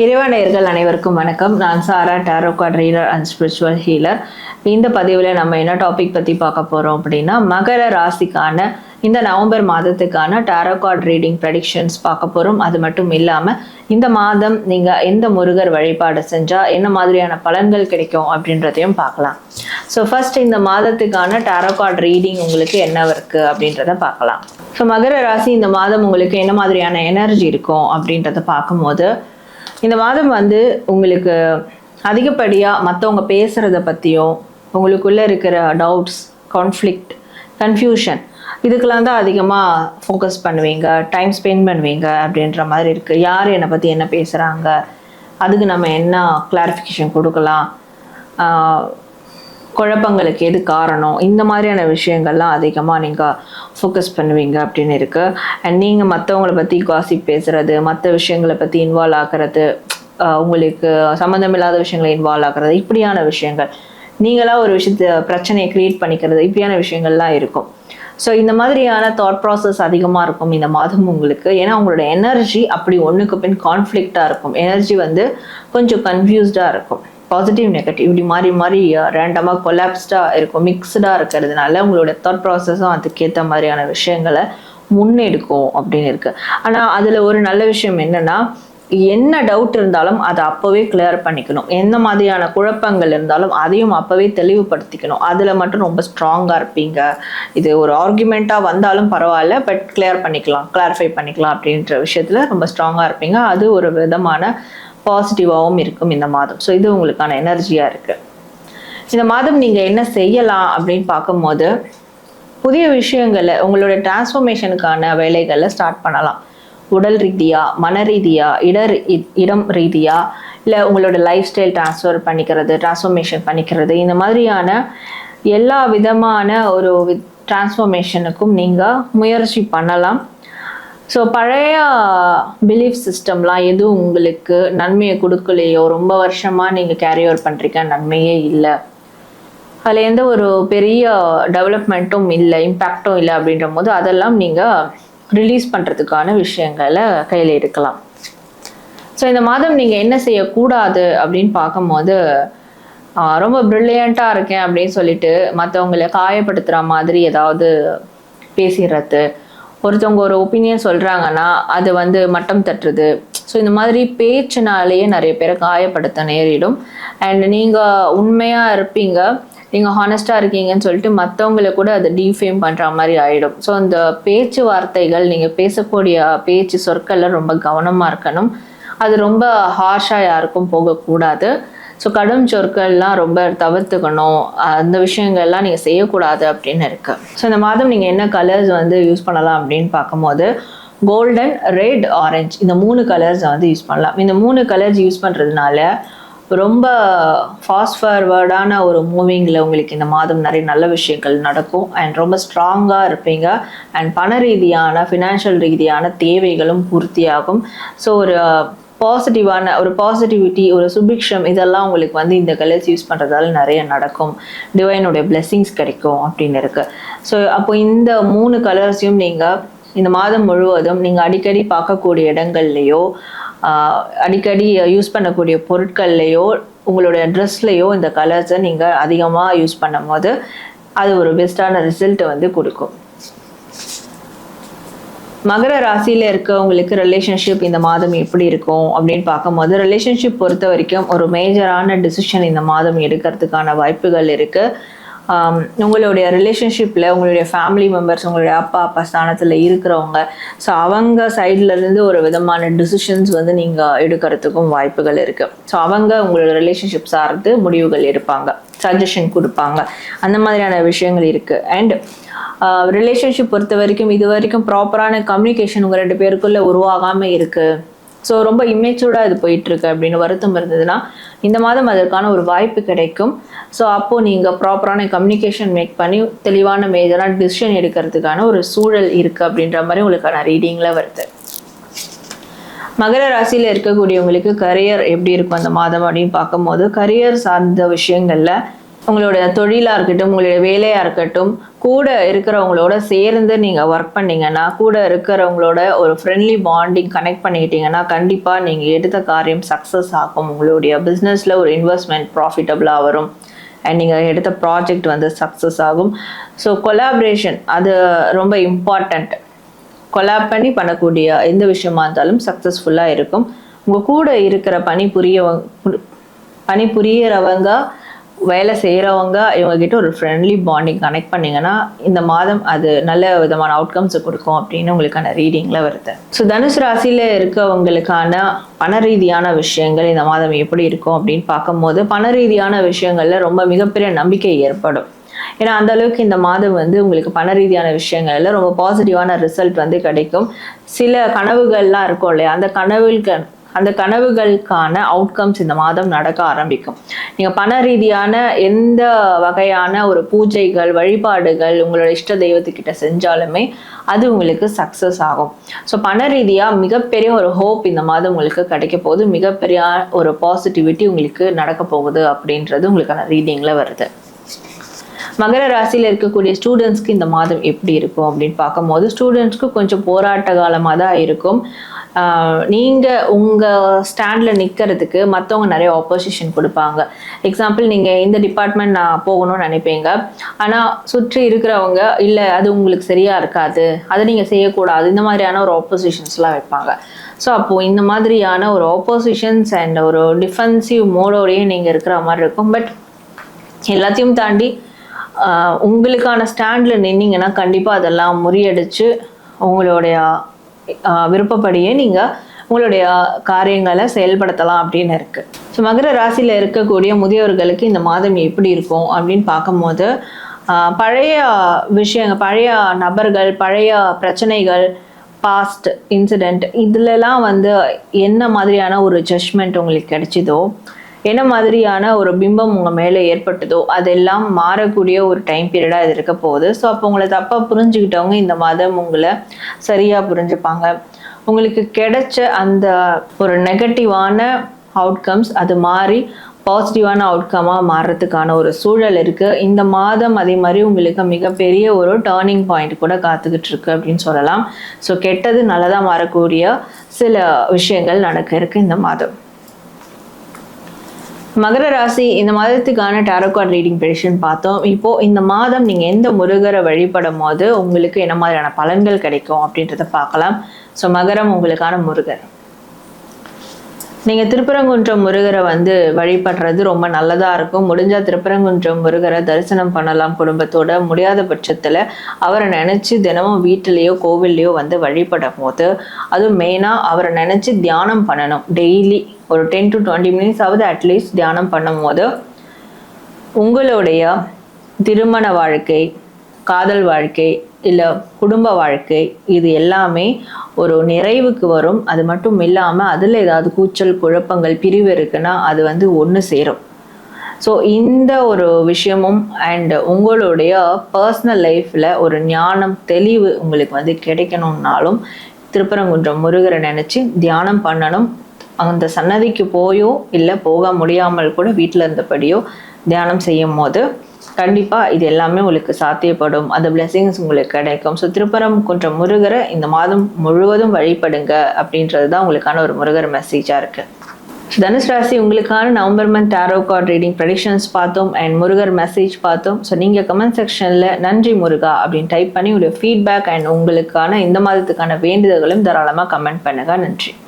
இறைவனையர்கள் அனைவருக்கும் வணக்கம். நான் Sara tarot card card reader and spiritual healer இந்த பதிவில் நம்ம என்ன டாபிக் பற்றி பார்க்க போகிறோம் அப்படின்னா மகர ராசிக்கான இந்த நவம்பர் மாதத்துக்கான டாரோ கார்ட் ரீடிங் ப்ரெடிக்ஷன்ஸ் பார்க்க போகிறோம் அது மட்டும் இல்லாமல் இந்த மாதம் நீங்கள் எந்த முருகர் வழிபாடு செஞ்சால் என்ன மாதிரியான பலன்கள் கிடைக்கும் அப்படின்றதையும் பார்க்கலாம். ஸோ ஃபர்ஸ்ட் இந்த மாதத்துக்கான டாரோ கார்ட் ரீடிங் உங்களுக்கு என்ன இருக்குது அப்படின்றத பார்க்கலாம். ஸோ மகர ராசி இந்த மாதம் உங்களுக்கு என்ன மாதிரியான எனர்ஜி இருக்கும் அப்படின்றத பார்க்கும்போது இந்த மாதம் வந்து உங்களுக்கு அதிகப்படியாக மற்றவங்க பேசுகிறத பற்றியும் உங்களுக்குள்ளே இருக்கிற டவுட்ஸ் கான்ஃப்ளிக்ட் கன்ஃபியூஷன் இதுக்கெல்லாம் தான் அதிகமாக ஃபோக்கஸ் பண்ணுவீங்க டைம் ஸ்பெண்ட் பண்ணுவீங்க அப்படின்ற மாதிரி இருக்குது யார் என்னை பற்றி என்ன பேசுகிறாங்க அதுக்கு நம்ம என்ன கிளாரிஃபிகேஷன் கொடுக்கலாம்? குழப்பங்களுக்கு எது காரணம்? இந்த மாதிரியான விஷயங்கள்லாம் அதிகமாக நீங்கள் ஃபோக்கஸ் பண்ணுவீங்க அப்படின்னு இருக்குது அண்ட் நீங்கள் மற்றவங்கள பற்றி காசி பேசுகிறது மற்ற விஷயங்களை பற்றி இன்வால்வ் ஆகிறது உங்களுக்கு சம்மந்தமில்லாத விஷயங்களை இன்வால்வ் ஆகிறது இப்படியான விஷயங்கள். நீங்களாக ஒரு விஷயத்த பிரச்சனையை க்ரியேட் பண்ணிக்கிறது இப்படியான விஷயங்கள்லாம் இருக்கும். ஸோ இந்த மாதிரியான தாட் ப்ராசஸ் அதிகமாக இருக்கும் இந்த மாதம் உங்களுக்கு. ஏன்னா உங்களோட எனர்ஜி அப்படி ஒன்றுக்கு பின் கான்ஃப்ளிக்டாக இருக்கும். எனர்ஜி வந்து கொஞ்சம் கன்ஃபியூஸ்டாக இருக்கும். பாசிட்டிவ் நெகட்டிவ் இப்படி மாறி மாறி ரேண்டமாக கொலாப்ஸ்டாக இருக்கும் மிக்ஸ்டாக இருக்கிறதுனால உங்களோட தாட் ப்ராசஸும் அதுக்கேற்ற மாதிரியான விஷயங்களை முன்னெடுக்கும் அப்படின்னு இருக்குது ஆனால் அதில் ஒரு நல்ல விஷயம் என்னென்னா என்ன டவுட் இருந்தாலும் அதை அப்போவே கிளியர் பண்ணிக்கணும். எந்த மாதிரியான குழப்பங்கள் இருந்தாலும் அதையும் அப்போவே தெளிவுபடுத்திக்கணும். அதில் மட்டும் ரொம்ப ஸ்ட்ராங்காக இருப்பீங்க. இது ஒரு ஆர்குமெண்ட்டாக வந்தாலும் பரவாயில்ல பட் கிளியர் பண்ணிக்கலாம் கிளாரிஃபை பண்ணிக்கலாம் அப்படின்ற விஷயத்தில் ரொம்ப ஸ்ட்ராங்காக இருப்பீங்க. அது ஒரு விதமான பாசிட்டிவாகவும் இருக்கும் இந்த மாதம். ஸோ இது உங்களுக்கான எனர்ஜியாக இருக்குது இந்த மாதம் நீங்கள் என்ன செய்யலாம் அப்படின்னு பார்க்கும்போது புதிய விஷயங்களை உங்களோட டிரான்ஸ்ஃபர்மேஷனுக்கான வேலைகளை ஸ்டார்ட் பண்ணலாம். உடல் ரீதியாக மன ரீதியாக இடர் இடம் ரீதியாக இல்லை உங்களோட லைஃப் ஸ்டைல் ட்ரான்ஸ்ஃபர் பண்ணிக்கிறது டிரான்ஸ்ஃபர்மேஷன் பண்ணிக்கிறது இந்த மாதிரியான எல்லா விதமான ஒரு டிரான்ஸ்ஃபர்மேஷனுக்கும் நீங்கள் முயற்சி பண்ணலாம். ஸோ பழைய பிலீஃப் சிஸ்டம்லாம் எதுவும் உங்களுக்கு நன்மையை கொடுக்கலையோ ரொம்ப வருஷமாக நீங்கள் கேரி ஓவர் பண்ணுறீங்க நன்மையே இல்லை. அதில் எந்த ஒரு பெரிய டெவலப்மெண்ட்டும் இல்லை இம்பேக்டும் இல்லை அப்படின்ற போது அதெல்லாம் நீங்கள் ரிலீஸ் பண்ணுறதுக்கான விஷயங்களை கையில் எடுக்கலாம். ஸோ இந்த மாதம் நீங்கள் என்ன செய்யக்கூடாது அப்படின்னு பார்க்கும்போது ரொம்ப ப்ரில்லியண்ட்டாக இருக்கேன் அப்படின்னு சொல்லிட்டு மற்றவங்களை காயப்படுத்துகிற மாதிரி ஏதாவது பேசிடுறது ஒருத்தவங்க ஒரு ஒப்பீனியன் சொல்கிறாங்கன்னா அது வந்து மட்டம் தட்டுறது. ஸோ இந்த மாதிரி பேச்சுனாலேயே நிறைய பேரை காயப்படுத்த நேரிடும். அண்ட் நீங்கள் உண்மையாக இருப்பீங்க நீங்கள் ஹானஸ்ட்டாக இருக்கீங்கன்னு சொல்லிட்டு மற்றவங்களை கூட அதை டீஃபேம் பண்ணுற மாதிரி ஆகிடும் ஸோ அந்த பேச்சுவார்த்தைகள் நீங்கள் பேசக்கூடிய பேச்சு சொற்களில் ரொம்ப கவனமாக இருக்கணும். அது ரொம்ப ஹார்ஷாக யாருக்கும் போகக்கூடாது. ஸோ கடும் சொற்கள்லாம் ரொம்ப தவிர்த்துக்கணும். அந்த விஷயங்கள்லாம் நீங்கள் செய்யக்கூடாது அப்படின்னு இருக்கு. ஸோ இந்த மாதம் நீங்கள் என்ன கலர்ஸ் வந்து யூஸ் பண்ணலாம் அப்படின்னு பார்க்கும்போது கோல்டன் ரெட் ஆரஞ்ச் இந்த மூணு கலர்ஸை வந்து யூஸ் பண்ணலாம். இந்த மூணு கலர்ஸ் யூஸ் பண்ணுறதுனால ரொம்ப ஃபாஸ்ட் ஃபார்வர்டான ஒரு மூவிங்கில் உங்களுக்கு இந்த மாதம் நிறைய நல்ல விஷயங்கள் நடக்கும். அண்ட் ரொம்ப ஸ்ட்ராங்காக இருப்பீங்க. அண்ட் பண ரீதியான ஃபினான்ஷியல் ரீதியான தேவைகளும் பூர்த்தியாகும். ஸோ ஒரு பாசிட்டிவான ஒரு பாசிட்டிவிட்டி ஒரு சுபிக்ஷம் இதெல்லாம் உங்களுக்கு வந்து இந்த கலர்ஸ் யூஸ் பண்ணுறதால நிறைய நடக்கும். டிவைனுடைய பிளெஸ்ஸிங்ஸ் கிடைக்கும் அப்படின்னு இருக்கு. ஸோ அப்போ இந்த மூணு கலர்ஸையும் நீங்கள் இந்த மாதம் முழுவதும் நீங்கள் அடிக்கடி பார்க்கக்கூடிய இடங்கள்லையோ அடிக்கடி யூஸ் பண்ணக்கூடிய பொருட்கள்லையோ உங்களுடைய ட்ரெஸ்லையோ இந்த கலர்ஸை நீங்கள் அதிகமாக யூஸ் பண்ணும்போது அது ஒரு பெஸ்ட்டான ரிசல்ட்டை வந்து கொடுக்கும். மகர ராசியில இருக்கவங்களுக்கு ரிலேஷன்ஷிப் இந்த மாதம் எப்படி இருக்கும் அப்படின்னு பார்க்கும்போது ரிலேஷன்ஷிப் பொறுத்த வரைக்கும் ஒரு மேஜரான டிசிஷன் இந்த மாதம் எடுக்கிறதுக்கான வாய்ப்புகள் இருக்கு. Um, உங்களுடைய ரிலேஷன்ஷிப்பில் உங்களுடைய ஃபேமிலி மெம்பர்ஸ் உங்களுடைய அப்பா அப்பா ஸ்தானத்தில் இருக்கிறவங்க ஸோ அவங்க சைட்லேருந்து ஒரு விதமான டிசிஷன்ஸ் வந்து நீங்கள் எடுக்கிறதுக்கும் வாய்ப்புகள் இருக்குது ஸோ அவங்க உங்களோட ரிலேஷன்ஷிப் சார்ந்து முடிவுகள் எடுப்பாங்க சஜஷன் கொடுப்பாங்க. அந்த மாதிரியான விஷயங்கள் இருக்குது அண்ட் ரிலேஷன்ஷிப் பொறுத்த வரைக்கும் இது வரைக்கும் ப்ராப்பரான கம்யூனிகேஷன் உங்கள் ரெண்டு பேருக்குள்ளே உருவாகாமல் இருக்குது ஸோ ரொம்ப இமேச்சூர்டாக இது போயிட்டுருக்கு அப்படின்னு வருத்தம் இருந்ததுன்னா இந்த மாதம் அதற்கான ஒரு வாய்ப்பு கிடைக்கும். ஸோ அப்போது நீங்கள் ப்ராப்பரான கம்யூனிகேஷன் மேக் பண்ணி தெளிவான மேஜரான டிசிஷன் எடுக்கிறதுக்கான ஒரு சூழல் இருக்குது அப்படின்ற மாதிரி உங்களுக்கான ரீடிங்கில் வருது. மகர ராசியில் இருக்கக்கூடியவங்களுக்கு கரியர் எப்படி இருக்கும் அந்த மாதம் அப்படின்னு பார்க்கும்போது கரியர் சார்ந்த விஷயங்களில் உங்களோட தொழிலாக இருக்கட்டும் உங்களுடைய வேலையாக இருக்கட்டும் கூட இருக்கிறவங்களோட சேர்ந்து நீங்கள் ஒர்க் பண்ணீங்கன்னா கூட இருக்கிறவங்களோட ஒரு ஃப்ரெண்ட்லி பாண்டிங் கனெக்ட் பண்ணிக்கிட்டீங்கன்னா கண்டிப்பாக நீங்கள் எடுத்த காரியம் சக்ஸஸ் ஆகும். உங்களுடைய பிஸ்னஸில் ஒரு இன்வெஸ்ட்மெண்ட் ப்ராஃபிட்டபுளாக வரும். அண்ட் நீங்கள் எடுத்த ப்ராஜெக்ட் வந்து சக்ஸஸ் ஆகும். ஸோ கொலாபரேஷன் அது ரொம்ப இம்பார்ட்டண்ட் கொலாப் பண்ணி பண்ணக்கூடிய எந்த விஷயமா இருந்தாலும் சக்ஸஸ்ஃபுல்லாக இருக்கும். உங்கள் கூட இருக்கிற பணி புரியவங்க பணி புரியறவங்க வேலை செய்கிறவங்க இவங்ககிட்ட ஒரு ஃப்ரெண்ட்லி பாண்டிங் கனெக்ட் பண்ணிங்கன்னா இந்த மாதம் அது நல்ல விதமான அவுட்கம்ஸை கொடுக்கும் அப்படின்னு உங்களுக்கான ரீடிங்கில் வருது. ஸோ தனுசு ராசியில் இருக்கவங்களுக்கான பண ரீதியான விஷயங்கள் இந்த மாதம் எப்படி இருக்கும் அப்படின்னு பார்க்கும்போது பண ரீதியான விஷயங்களில் ரொம்ப மிகப்பெரிய நம்பிக்கை ஏற்படும். ஏன்னா அந்த அளவுக்கு இந்த மாதம் வந்து உங்களுக்கு பண ரீதியான விஷயங்கள்ல ரொம்ப பாசிட்டிவான ரிசல்ட் வந்து கிடைக்கும். சில கனவுகள்லாம் இருக்கும் இல்லையா? அந்த கனவுகளுக்கு அந்த கனவுகளுக்கான அவுட்கம்ஸ் இந்த மாதம் நடக்க ஆரம்பிக்கும். நீங்கள் பண ரீதியான எந்த வகையான ஒரு பூஜைகள் வழிபாடுகள் உங்களோட இஷ்ட தெய்வத்துக்கிட்ட செஞ்சாலுமே அது உங்களுக்கு சக்ஸஸ் ஆகும். ஸோ பண ரீதியாக மிகப்பெரிய ஒரு ஹோப் இந்த மாதம் உங்களுக்கு கிடைக்க போகுது. மிகப்பெரிய ஒரு பாசிட்டிவிட்டி உங்களுக்கு நடக்க போகுது அப்படின்றது உங்களுக்கான ரீடிங்கில் வருது. மகர ராசியில் இருக்கக்கூடிய ஸ்டூடெண்ட்ஸ்க்கு இந்த மாதம் எப்படி இருக்கும் அப்படின்னு பார்க்கும்போது ஸ்டூடெண்ட்ஸ்க்கு கொஞ்சம் போராட்ட காலமாக தான் இருக்கும். நீங்கள் உங்கள் ஸ்டாண்டில் நிற்கிறதுக்கு மற்றவங்க நிறைய ஆப்போசிஷன் கொடுப்பாங்க. எக்ஸாம்பிள் நீங்கள் இந்த டிபார்ட்மெண்ட் நான் போகணும்னு நினைப்பீங்க. ஆனால் சுற்றி இருக்கிறவங்க இல்லை அது உங்களுக்கு சரியாக இருக்காது. அதை நீங்கள் செய்யக்கூடாது. இந்த மாதிரியான ஒரு ஆப்போசிஷன்ஸ்லாம் வைப்பாங்க. ஸோ அப்போது இந்த மாதிரியான ஒரு ஆப்போசிஷன்ஸ் அண்ட் ஒரு டிஃபென்சிவ் மோடோடையே நீங்கள் இருக்கிற மாதிரி இருக்கும். பட் எல்லாத்தையும் தாண்டி உங்களுக்கான ஸ்டாண்டில் நின்னீங்கன்னா கண்டிப்பாக அதெல்லாம் முறியடிச்சு உங்களுடைய விருப்பப்படியே நீங்கள் உங்களுடைய காரியங்களை செயல்படுத்தலாம் அப்படின்னு இருக்குது ஸோ மகர ராசியில் இருக்கக்கூடிய முதியவர்களுக்கு இந்த மாதம் எப்படி இருக்கும் அப்படின்னு பார்க்கும்போது பழைய விஷயங்கள் பழைய நபர்கள் பழைய பிரச்சனைகள் பாஸ்ட் இன்சிடெண்ட் இதுலலாம் வந்து என்ன மாதிரியான ஒரு ஜட்ஜ்மெண்ட் உங்களுக்கு கிடைச்சிதோ என்ன மாதிரியான ஒரு பிம்பம் உங்கள் மேலே ஏற்பட்டதோ அதெல்லாம் மாறக்கூடிய ஒரு டைம் பீரியடாக இது இருக்க போகுது. ஸோ அப்போ உங்களை தப்பாக புரிஞ்சுக்கிட்டவங்க இந்த மாதம் உங்களை சரியாக புரிஞ்சுப்பாங்க. உங்களுக்கு கிடைச்ச அந்த ஒரு நெகட்டிவான அவுட்கம்ஸ் அது மாறி பாசிட்டிவான அவுட்கமாக மாறுறதுக்கான ஒரு சூழல் இருக்குது இந்த மாதம் அதே மாதிரி உங்களுக்கு மிகப்பெரிய ஒரு டேர்னிங் பாயிண்ட் கூட காத்துக்கிட்டு இருக்கு அப்படின்னு சொல்லலாம். ஸோ கெட்டது நல்லதாக மாறக்கூடிய சில விஷயங்கள் நடக்க இருக்குது இந்த மாதம். மகர ராசி இந்த மாதத்துக்கான டேரோகார்ட் ரீடிங் பெடிஷன் பார்த்தோம். இப்போ இந்த மாதம் நீங்கள் எந்த முருகரை வழிபடும் போது உங்களுக்கு என்ன மாதிரியான பலன்கள் கிடைக்கும் அப்படின்றத பார்க்கலாம். ஸோ மகரம் உங்களுக்கான முருகர். நீங்கள் திருப்பரங்குன்றம் முருகரை வந்து வழிபடுறது ரொம்ப நல்லதாக இருக்கும். முடிஞ்சால் திருப்பரங்குன்றம் முருகரை தரிசனம் பண்ணலாம் குடும்பத்தோட. முடியாத பட்சத்தில் அவரை நினச்சி தினமும் வீட்டிலேயோ கோவில்லையோ வந்து வழிபடும் போது அதுவும் மெயினாக அவரை நினச்சி தியானம் பண்ணணும். டெய்லி ஒரு ten to twenty minutes at least தியானம் பண்ணும்போது உங்களுடைய திருமண வாழ்க்கை காதல் வாழ்க்கை இல்லை குடும்ப வாழ்க்கை இது எல்லாமே ஒரு நிறைவுக்கு வரும். அது மட்டும் இல்லாமல் அதில் ஏதாவது கூச்சல் குழப்பங்கள் பிரிவு இருக்குன்னா அது வந்து ஒன்று சேரும். ஸோ இந்த ஒரு விஷயமும் அண்ட் உங்களுடைய பர்சனல் லைஃப்பில் ஒரு ஞானம் தெளிவு உங்களுக்கு வந்து கிடைக்கணும்னாலும் திருப்பரங்குன்றம் முருகரை நினச்சி தியானம் பண்ணணும். அந்த சன்னதிக்கு போயோ இல்லை போக முடியாமல் கூட வீட்டில் இருந்தபடியோ தியானம் செய்யும் போது கண்டிப்பாக இது எல்லாமே உங்களுக்கு சாத்தியப்படும். அந்த பிளெஸிங்ஸ் உங்களுக்கு கிடைக்கும். ஸோ திருப்பரம் குன்றம் முருகரை இந்த மாதம் முழுவதும் வழிபடுங்க அப்படின்றது தான் உங்களுக்கான ஒரு முருகர் மெசேஜாக இருக்குது தனுஷ் ராசி உங்களுக்கான November month tarot card reading predictions பார்த்தோம் அண்ட் முருகர் மெசேஜ் பார்த்தோம். ஸோ நீங்கள் கமெண்ட் செக்ஷனில் நன்றி முருகா அப்படின்னு டைப் பண்ணி உங்களுடைய ஃபீட்பேக் அண்ட் உங்களுக்கான இந்த மாதத்துக்கான வேண்டுதல்களும் தாராளமாக கமெண்ட் பண்ணுங்கள் நன்றி.